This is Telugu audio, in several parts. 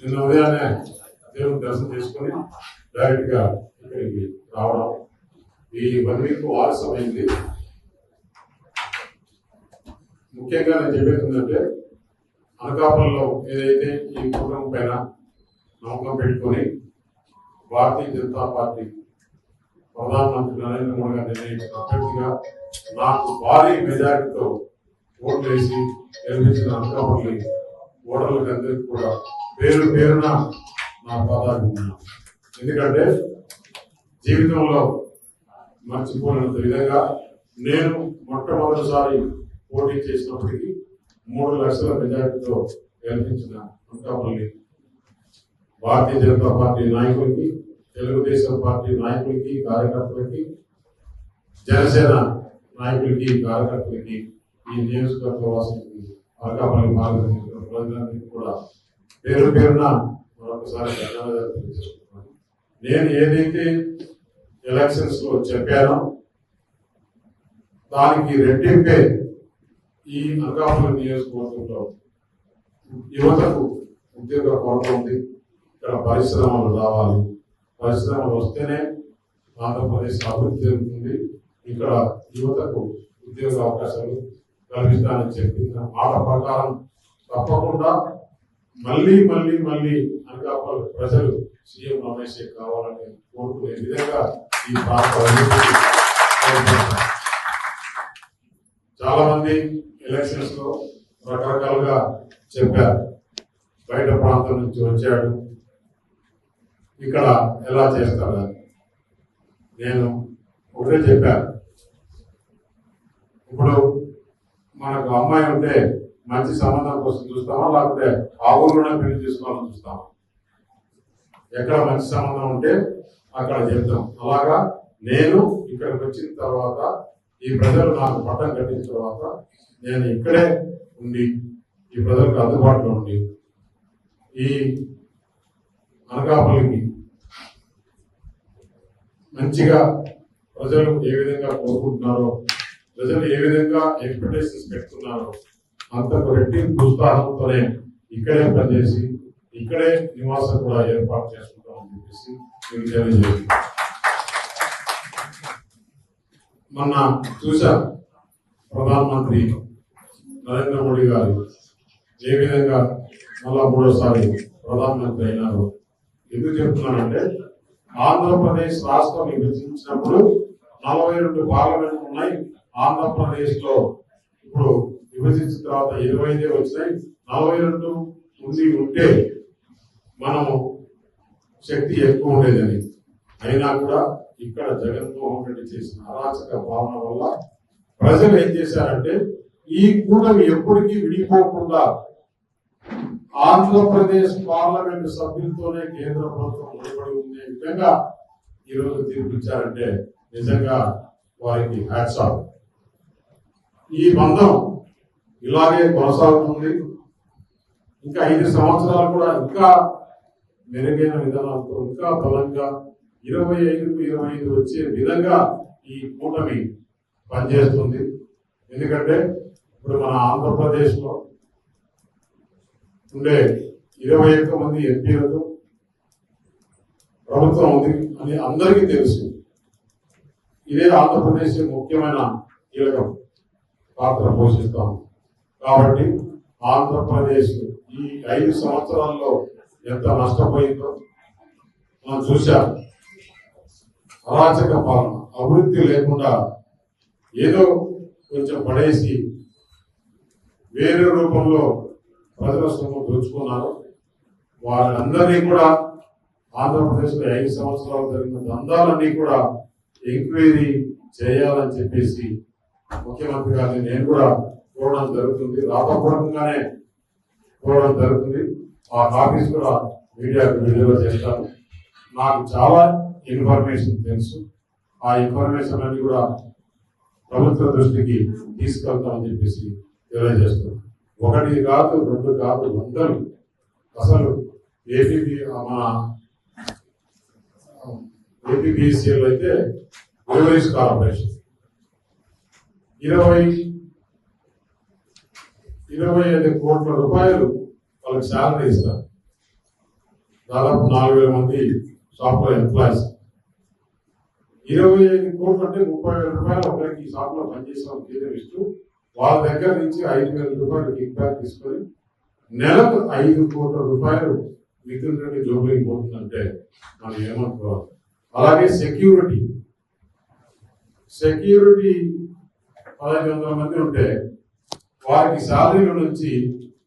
నిన్న ఉదయాన్నే దేవుని దర్శనం చేసుకొని డైరెక్ట్గా ఇక్కడికి రావడం. ఈ వన్ వీక్ అయింది ముఖ్యంగా నేను చెప్పేది ఏంటంటే అనకాపల్లిలో ఏదైతే ఈ కుటుంబం పైన నమ్మకం పెట్టుకొని భారతీయ జనతా పార్టీ ప్రధానమంత్రి నరేంద్ర మోడీ గారు నిర్ణయించిన అభ్యర్థిగా నాకు భారీ మెజారిటీతో ఓట్లు వేసి గెలిపించిన అనకాపల్లి ఓటర్లకు అందరికీ కూడా పేరు పేరున నా పాదాలు ఎందుకంటే జీవితంలో మర్చిపోలేనంత విధంగా నేను మొట్టమొదటిసారి పోటీ చేసినప్పటికీ మూడు లక్షల మెజార్టీతో గెలిపించిన అనకాపల్లి భారతీయ జనతా పార్టీ నాయకులకి తెలుగుదేశం పార్టీ నాయకులకి కార్యకర్తలకి జనసేన నాయకులకి కార్యకర్తలకి ఈ నియోజకవర్గ వాసులకి అనకాపల్లి మార్గదర్శకుల ప్రజలందరికీ కూడా పేరు పేరున మరొకసారి ధన్యవాదాలు నేను ఏదైతే ఎలక్షన్స్లో చెప్పానో దానికి రెట్టింపే ఈ అనకాపల్లి నియోజకవర్గంలో యువతకు ఉద్యోగ కొరత ఉంది. ఇక్కడ పరిశ్రమలు రావాలి. పరిశ్రమలు వస్తేనే ఆంధ్రప్రదేశ్ అభివృద్ధి జరుగుతుంది. ఇక్కడ యువతకు ఉద్యోగ అవకాశాలు కల్పిస్తానని చెప్పిన మాట ప్రకారం తప్పకుండా మళ్ళీ మళ్ళీ మళ్ళీ అనకాపల్లి ప్రజలు సీఎం రమేష్ కావాలని కోరుకునే విధంగా ఈ ప్రాంత చాలా మంది ఎలక్షన్స్లో రకరకాలుగా చెప్పారు. బయట ప్రాంతం నుంచి వచ్చాడు. ఇక్కడ ఎలా చేస్తాడు నేను ఒకటే చెప్పాను. ఇప్పుడు మనకు అమ్మాయి ఉంటే మంచి సంబంధం కోసం చూస్తామా? లేకపోతే ఆ ఊళ్ళోనే పెళ్ళి చేసుకోవాలని చూస్తామా? ఎక్కడ మంచి సంబంధం ఉంటే అక్కడ చెప్తాం. అలాగా నేను ఇక్కడికి వచ్చిన తర్వాత ఈ ప్రజలు నాకు పట్టం కట్టిన తర్వాత నేను ఇక్కడే ఉండి ఈ ప్రజలకు అందుబాటులో ఉండి ఈ అనకాపల్లికి మంచిగా ప్రజలు ఏ విధంగా కోరుకుంటున్నారో ప్రజలు ఏ విధంగా ఎక్స్పెక్టేషన్స్ పెట్టుకున్నారో అంతకు రెట్టింపు ఉత్సాహంతోనే ఇక్కడే పనిచేసి ఇక్కడే నివాసం కూడా ఏర్పాటు చేసుకుంటామని చెప్పేసి మీకు తెలియజేస్తున్నాను మొన్న చూశాం ప్రధానమంత్రి నరేంద్ర మోడీ గారు ఏ విధంగా మళ్ళా మూడోసారి ప్రధానమంత్రి అయినారు. ఎందుకు చెప్తున్నానంటే ఆంధ్రప్రదేశ్ రాష్ట్రం విభజించినప్పుడు నలభై రెండు పార్లమెంట్లు ఉన్నాయి. ఆంధ్రప్రదేశ్లో ఇప్పుడు విభజించిన తర్వాత ఇరవై ఐదే వచ్చినాయి నలభై రెండు ఉండి ఉంటే మనము శక్తి ఎక్కువ ఉండేదని. అయినా కూడా ఇక్కడ జగన్మోహన్ రెడ్డి చేసిన అరాచక భావన వల్ల ప్రజలు ఏం చేశారంటే ఈ కూటమి ఎప్పటికీ విడిపోకుండా ఆంధ్రప్రదేశ్ పార్లమెంట్ సభ్యులతోనే కేంద్ర ప్రభుత్వం ముడిపడి ఉండే విధంగా ఈరోజు తీర్పిచ్చారంటే నిజంగా వారికి హ్యాట్స్ ఆఫ్. ఈ బంధం ఇలాగే కొనసాగుతుంది. ఇంకా ఐదు సంవత్సరాలు కూడా ఇంకా మెరుగైన విధానాలతో ఇంకా బలంగా ఇరవై ఐదుకు ఇరవై ఐదు వచ్చే విధంగా ఈ కూటమి పనిచేస్తుంది. ఎందుకంటే ఇప్పుడు మన ఆంధ్రప్రదేశ్లో ఉండే ఇరవై ఒక్క మంది ఎంపీలతో ప్రభుత్వం ఉంది అని అందరికీ తెలుసు. ఇదే ఆంధ్రప్రదేశ్ ముఖ్యమైన కీలకం పాత్ర పోషిస్తాము కాబట్టి ఆంధ్రప్రదేశ్ ఈ ఐదు సంవత్సరాల్లో ఎంత నష్టపోయిందో మనం చూశాం. అరాచక పాలన అభివృద్ధి లేకుండా ఏదో కొంచెం పడేసి వేరే రూపంలో ప్రజల సొమ్ము దోచుకున్నారు. వాళ్ళందరినీ కూడా ఆంధ్రప్రదేశ్లో ఐదు సంవత్సరాలు జరిగిన దందాలన్నీ కూడా ఎంక్వైరీ చేయాలని చెప్పేసి ముఖ్యమంత్రి గారిని నేను కూడా చూడడం జరుగుతుంది. రాతపూర్వకంగానే చూడడం జరుగుతుంది. ఆ కాపీస్ కూడా మీడియాకు విడుదల చేస్తాను నాకు చాలా ఇన్ఫర్మేషన్ తెలుసు. ఆ ఇన్ఫర్మేషన్ అన్ని కూడా ప్రభుత్వ దృష్టికి తీసుకెళ్తామని చెప్పేసి తెలియజేస్తున్నాను. ఒకటి కాదు రెండు కాదు వందలు. అసలు ఏపీ మన ఏపీబీసీఎల్ అయితే రివరీస్ కార్పొరేషన్ ఇరవై ఇరవై ఐదు కోట్ల రూపాయలు వాళ్ళకి శాలరీ ఇస్తారు. దాదాపు నాలుగు వేల మంది సాఫ్ట్వేర్ ఎంప్లాయీస్ ఇరవై ఐదు కోట్లు అంటే ముప్పై వేల రూపాయలు ఒకరికి ఈ షాప్లో పనిచేసిన పనిచేసే జీతం ఇస్తూ వాళ్ళ దగ్గర నుంచి ఐదు వేల రూపాయలు కిక్ బ్యాక్ తీసుకొని నెలకు ఐదు కోట్ల రూపాయలు మిథున్ రెడ్డి జోబులకి పోతుందంటే మనం ఏమనుకోవాలి? అలాగే సెక్యూరిటీ సెక్యూరిటీ పదహైదు వందల మంది ఉంటే వారికి శాలరీల నుంచి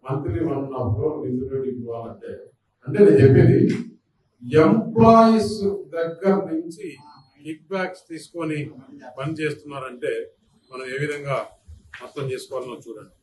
monthly one and half crore ఇవ్వాలంటే అంటే నేను చెప్పేది ఎంప్లాయీస్ దగ్గర నుంచి కిక్ బ్యాక్స్ తీసుకొని పని చేస్తున్నారంటే మనం ఏ విధంగా అర్థం చేసుకోవాలనో చూడండి.